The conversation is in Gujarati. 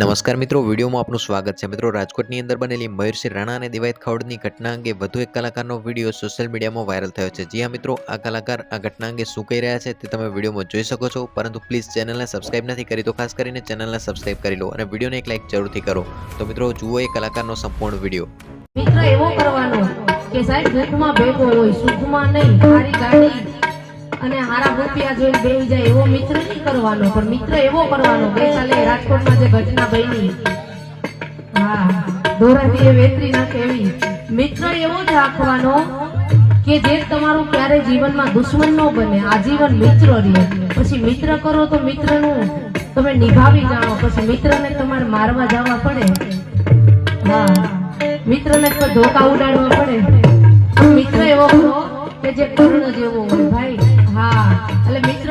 નમસ્કાર મિત્રો, વિડીયોમાં આપનું સ્વાગત છે. મિત્રો, રાજકોટની અંદર બનેલી મયુરસિંહ રાણા અને દિવાયત ખાવડની ઘટના અંગે વધુ એક કલાકારનો વીડિયો સોશિયલ મીડિયામાં વાયરલ થયો છે. જી હા, મિત્રો, આ કલાકાર આ ઘટના અંગે શું કહી રહ્યા છે તે તમે વિડીયોમાં જોઈ શકો છો. પરંતુ પ્લીઝ ચેનલને સબસ્ક્રાઇબ નથી કરી તો ખાસ કરીને ચેનલને સબસ્ક્રાઇબ કરી લો અને વિડીયોને એક લાઇક જરૂરથી કરો. તો મિત્રો, જુઓ એ કલાકારનો સંપૂર્ણ વીડિયો. મિત્ર, એવો કરવાનો કે સાહેબ દુઃખમાં ભેગો હોય, સુખમાં નહીં સારી ગાડી અને હારા રૂપિયા જોઈને બેહી જાય એવો મિત્ર કરવાનો, પણ મિત્ર એવો કરવાનો ગઈકાલે રાજકોટમાં જે ઘટના બની હા, ધોરાજીએ વેતરી નાખે એવી. મિત્ર એવો જ રાખવાનો કે જે તમારું ક્યારે જીવનમાં દુશ્મન ન બને, આજીવન મિત્ર રહે. પછી મિત્ર કરો તો મિત્રનું તમે નિભાવી જાણો, પછી મિત્રને તમારે મારવા જવા પડે. હા, મિત્રને તો ધોકા ઉડાડવા પડે. મિત્ર એવો કે જે કર્ણ જેવો હોય, ભાઈ. હા, એટલે મિત્ર